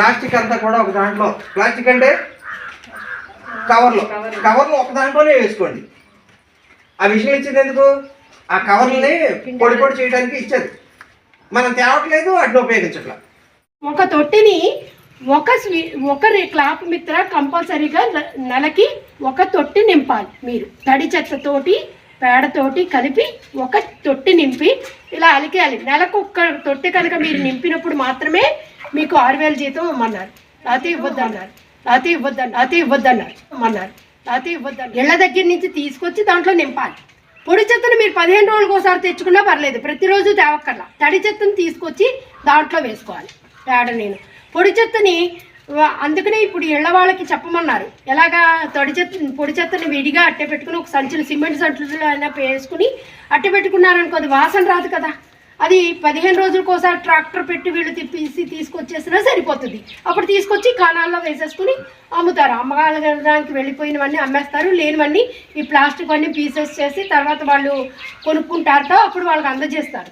Plastic అంతా కూడా ఒక దాంట్లో ప్లాస్టిక్ అంటే కవర్లో. కవర్లో ఒక దాంట్లోనే వేసుకోండి. ఆ విషయం ఇచ్చింది ఎందుకు? ఆ కవర్ని పొడి పొడి చేయడానికి ఇచ్చేది మనం తేవట్లేదు వాటిని ఉపయోగించట్లా. ఒక తొట్టిని ఒక స్వీ ఒక క్లాప్ మిత్ర కంపల్సరీగా నెలకి ఒక తొట్టి నింపాలి మీరు. తడి చెత్తతోటి పేడతోటి కలిపి ఒక తొట్టి నింపి ఇలా అలికేయాలి. నెలకు ఒక్క తొట్టి కనుక మీరు నింపినప్పుడు మాత్రమే మీకు ఆరు వేల జీతం ఇమ్మన్నారు లేకపోతే ఇవ్వద్దు అన్నారు. లేకపోతే ఇవ్వద్దు లేకపోతే ఇవ్వద్దు అన్నారు. అన్నారు లేకపోతే ఇవ్వద్దు ఇళ్ళ దగ్గర నుంచి తీసుకొచ్చి దాంట్లో నింపాలి. పొడి చెత్తను మీరు పదిహేను రోజులకు ఒకసారి తెచ్చుకున్నా పర్లేదు. ప్రతిరోజు తేవక్కర్లా. తడి చెత్తను తీసుకొచ్చి దాంట్లో వేసుకోవాలి. పేడ నేను. పొడి చెత్తని అందుకనే ఇప్పుడు ఇళ్ళ వాళ్ళకి చెప్పమన్నారు. ఎలాగా తడి చెత్త పొడి చెత్తని విడిగా అట్టే పెట్టుకుని ఒక సంచులు సిమెంట్ సంచులు అయినా వేసుకుని అట్టే పెట్టుకున్నారనుకో అది వాసన రాదు కదా. అది పదిహేను రోజులకు ఒకసారి ట్రాక్టర్ పెట్టి వీళ్ళు తిప్పేసి తీసుకొచ్చేసినా సరిపోతుంది. అప్పుడు తీసుకొచ్చి కాణాల్లో వేసేసుకుని అమ్ముతారు. అమ్మకాలకి వెళ్ళిపోయినవన్నీ అమ్మేస్తారు. లేనివన్నీ ఈ ప్లాస్టిక్ అన్ని పీసెస్ చేసి తర్వాత వాళ్ళు కొనుక్కుంటారట అప్పుడు వాళ్ళకి అందజేస్తారు.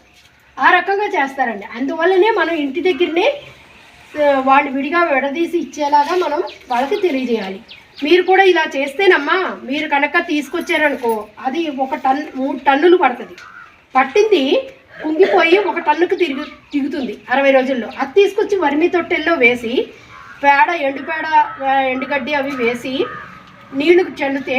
ఆ రకంగా చేస్తారండి. అందువల్లనే మనం ఇంటి దగ్గరనే వాళ్ళు విడిగా విడదీసి ఇచ్చేలాగా మనం వాళ్ళకి తెలియజేయాలి. మీరు కూడా ఇలా చేస్తేనమ్మా మీరు కనుక తీసుకొచ్చారనుకో అది ఒక టన్ మూడు టన్నులు పడుతుంది. పట్టింది కుంగిపోయి ఒక టన్నుకు తిరిగి దిగుతుంది అరవై రోజుల్లో. అది తీసుకొచ్చి వర్మి తొట్టెల్లో వేసి పేడ ఎండుపేడ ఎండుగడ్డి అవి వేసి నీళ్ళు చల్లితే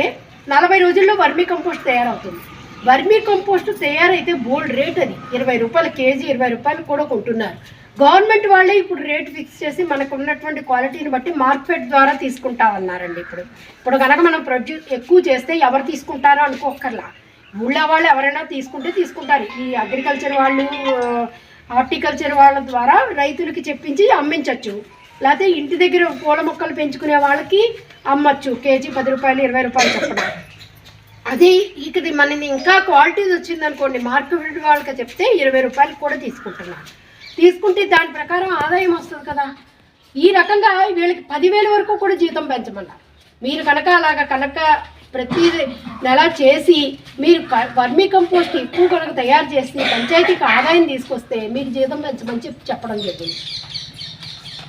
నలభై రోజుల్లో వర్మీ కంపోస్ట్ తయారవుతుంది. వర్మీ కంపోస్ట్ తయారైతే బోల్డ్ రేట్ అది. ఇరవై రూపాయలు కేజీ ఇరవై రూపాయలు కూడా కొంటున్నారు. గవర్నమెంట్ వాళ్ళే ఇప్పుడు రేట్ ఫిక్స్ చేసి మనకు ఉన్నటువంటి క్వాలిటీని బట్టి మార్కెట్ ద్వారా తీసుకుంటామన్నారండి ఇప్పుడు. ఇప్పుడు కనుక మనం ప్రొడ్యూస్ ఎక్కువ చేస్తే ఎవరు తీసుకుంటారో అనుకోకర్లా ఊళ్ళో వాళ్ళు ఎవరైనా తీసుకుంటే తీసుకుంటారు. ఈ అగ్రికల్చర్ వాళ్ళు హార్టికల్చర్ వాళ్ళ ద్వారా రైతులకి చెప్పించి అమ్మించవచ్చు లేకపోతే ఇంటి దగ్గర పూల మొక్కలు పెంచుకునే వాళ్ళకి అమ్మచ్చు. కేజీ పది రూపాయలు ఇరవై రూపాయలు చెప్పడం అది ఇది మనది ఇంకా క్వాలిటీస్ వచ్చింది అనుకోండి మార్కెట్ వాళ్ళకి చెప్తే ఇరవై రూపాయలు కూడా తీసుకుంటున్నారు. తీసుకుంటే దాని ప్రకారం ఆదాయం వస్తుంది కదా. ఈ రకంగా వీళ్ళకి పదివేల వరకు కూడా జీతం పెంచమన్నారు. మీరు కనుక అలాగ కనుక ప్రతి నెల చేసి మీరు వర్మీ కంపోస్ట్ ఎక్కువ కనుక తయారు చేసి పంచాయతీకి ఆదాయం తీసుకొస్తే మీకు జీతం పెంచమని చెప్పి చెప్పడం జరిగింది.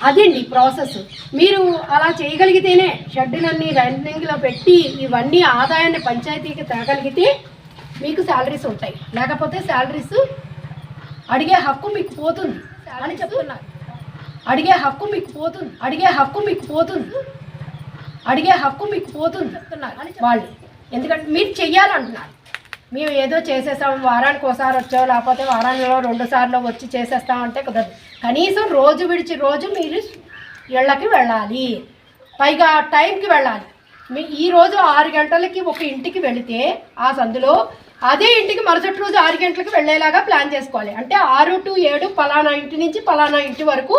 అదండి ప్రాసెస్? మీరు అలా చేయగలిగితేనే షెడ్యూలన్నీ రన్నింగ్లో పెట్టి ఇవన్నీ ఆదాయాన్ని పంచాయతీకి తేగలిగితే మీకు శాలరీస్ ఉంటాయి. లేకపోతే శాలరీస్ అడిగే హక్కు మీకు పోతుంది. అని చెప్తున్నారు. అడిగే హక్కు మీకు పోతుంది. అడిగే హక్కు మీకు పోతుంది. అడిగే హక్కు మీకు పోతుంది చెప్తున్నారు వాళ్ళు. ఎందుకంటే మీరు చెయ్యాలంటున్నారు. మేము ఏదో చేసేసాం వారానికి ఒకసారి వచ్చావు లేకపోతే వారానికి రెండు సార్లు వచ్చి చేసేస్తామంటే కుదరదు. కనీసం రోజు విడిచి రోజు మీరు ఇళ్ళకి వెళ్ళాలి. పైగా టైంకి వెళ్ళాలి. మీ ఈరోజు ఆరు గంటలకి ఒక ఇంటికి వెళితే ఆ సందులో అదే ఇంటికి మరుసటి రోజు ఆరు గంటలకు వెళ్ళేలాగా ప్లాన్ చేసుకోవాలి. అంటే ఆరు టు ఏడు పలానా ఇంటి నుంచి పలానా ఇంటి వరకు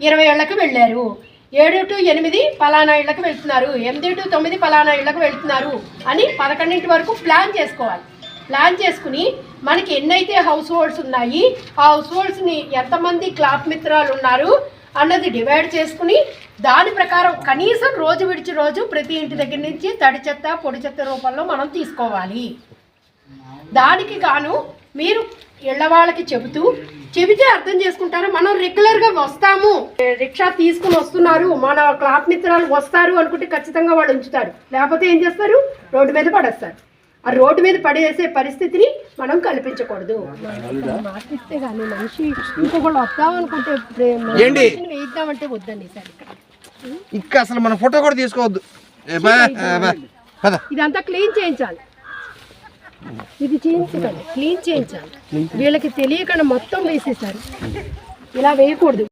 ఇరవై ఏళ్ళకి వెళ్ళారు. ఏడు టు ఎనిమిది ఫలానా ఇళ్ళకి వెళ్తున్నారు. ఎనిమిది టు తొమ్మిది ఫలానా ఇళ్ళకి వెళ్తున్నారు అని పదకొండింటి వరకు ప్లాన్ చేసుకోవాలి. ప్లాన్ చేసుకుని మనకి ఎన్నైతే హౌస్ హోల్డ్స్ ఉన్నాయి ఆ హౌస్ హోల్డ్స్ని ఎంతమంది క్లాప్ మిత్రాలు ఉన్నారు అన్నది డివైడ్ చేసుకుని దాని ప్రకారం కనీసం రోజు విడిచి రోజు ప్రతి ఇంటి దగ్గర నుంచి తడి చెత్త పొడి చెత్త రూపంలో మనం తీసుకోవాలి. దానికి గాను మీరు ఇళ్ళ వాళ్ళకి చెబుతూ చెబితే అర్థం చేసుకుంటారు? మనం రెగ్యులర్గా వస్తాము. రిక్షా తీసుకుని వస్తున్నారు. మన క్లాప్ మిత్రాలు వస్తారు అనుకుంటే ఖచ్చితంగా వాళ్ళు ఉంచుతారు. లేకపోతే ఏం చేస్తారు? రోడ్డు మీద పడేస్తారు. ఆ రోడ్డు మీద పడేసే పరిస్థితిని మనం కల్పించకూడదు. మాటిస్తే కానీ మనిషి ఇంకొకళ్ళు వస్తాం అనుకుంటే ఏంటి? వేయిద్దామంటే వద్దండి సార్ ఇక్కడ. ఇంకా అసలు మన ఫోటో కూడా తీసుకోవద్దు. ఇదంతా క్లీన్ చేయించాలి. ఇది చేయించకండి. క్లీన్ చేయించాలి. వీళ్ళకి తెలియకుండా మొత్తం వేసేసారు. ఇలా వేయకూడదు.